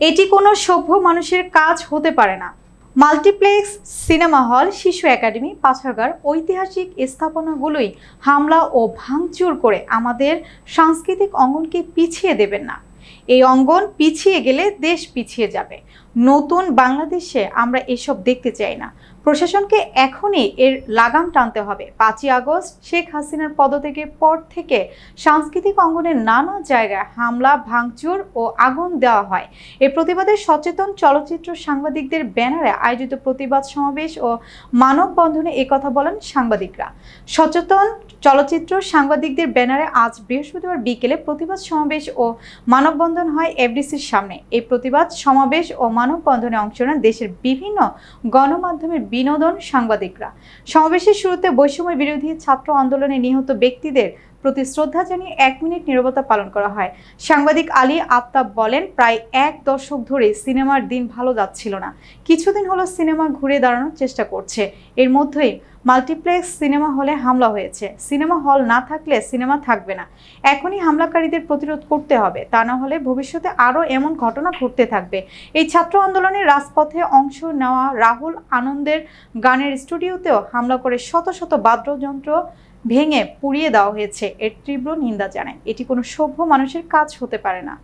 এটি কোনো সভ্য মানুষের কাজ হতে পারে না। মাল্টিপ্লেক্স, সিনেমা হল, শিশু একাডেমি, পাঠাগার, ঐতিহাসিক স্থাপনাগুলোই হামলা ও ভাঙচুর করে আমাদের সাংস্কৃতিক অঙ্গনকে পিছিয়ে দেবেন না। এই অঙ্গন পিছিয়ে গেলে দেশ পিছিয়ে যাবে। নতুন বাংলাদেশে আমরা এসব দেখতে চাই না। প্রশাসনকে এখনই এর লাগাম টানতে হবে। পাঁচই আগস্ট, শেখ হাসিনার পদত্যাগের পর থেকে সাংস্কৃতিক অঙ্গনের নানা জায়গায় হামলা, ভাঙচুর ও আগুন দেওয়া হয়। এর প্রতিবাদে সচেতন চলচ্চিত্র সাংবাদিকদের ব্যানারে আয়োজিত প্রতিবাদ সমাবেশ ও মানববন্ধনে কথা বলেন সাংবাদিকরা। সচেতন চলচ্চিত্র সাংবাদিকদের ব্যানারে আজ বৃহস্পতিবার বিকেলে প্রতিবাদ সমাবেশ ও মানববন্ধন হয় এফডিসির সামনে। এই প্রতিবাদ, সমাবেশ ও মানববন্ধনে অংশ নেন দেশের বিভিন্ন গণমাধ্যমের বিনোদন সাংবাদিকরা। সমাবেশের শুরুতে বৈষম্য বিরোধী ছাত্র আন্দোলনে নিহত ব্যক্তিদের প্রতি শ্রদ্ধা জানিয়ে এক মিনিট নিরবতা পালন করা হয়। সাংবাদিক আলী আফতাব বলেন, প্রায় এক দশক ধরে সিনেমার দিন ভালো যাচ্ছিল না। কিছুদিন হলো সিনেমা ঘুরে দাঁড়ানোর চেষ্টা করছে। এর মধ্যেই মাল্টিপ্লেক্স সিনেমা হলে হামলা হয়েছে। সিনেমা হল না থাকলে সিনেমা থাকবে না। এখনই হামলাকারীদের প্রতিরোধ করতে হবে। তা না হলে ভবিষ্যতে আরও এমন ঘটনা ঘটতে থাকবে। এই ছাত্র আন্দোলনে রাজপথে অংশ নেওয়া রাহুল আনন্দের গানের স্টুডিওতেও হামলা করে শত শত বাদ্যযন্ত্র ভেঙে পুড়িয়ে দেওয়া হয়েছে। এর তীব্র নিন্দা জানায়। এটি কোনো সভ্য মানুষের কাজ হতে পারে না।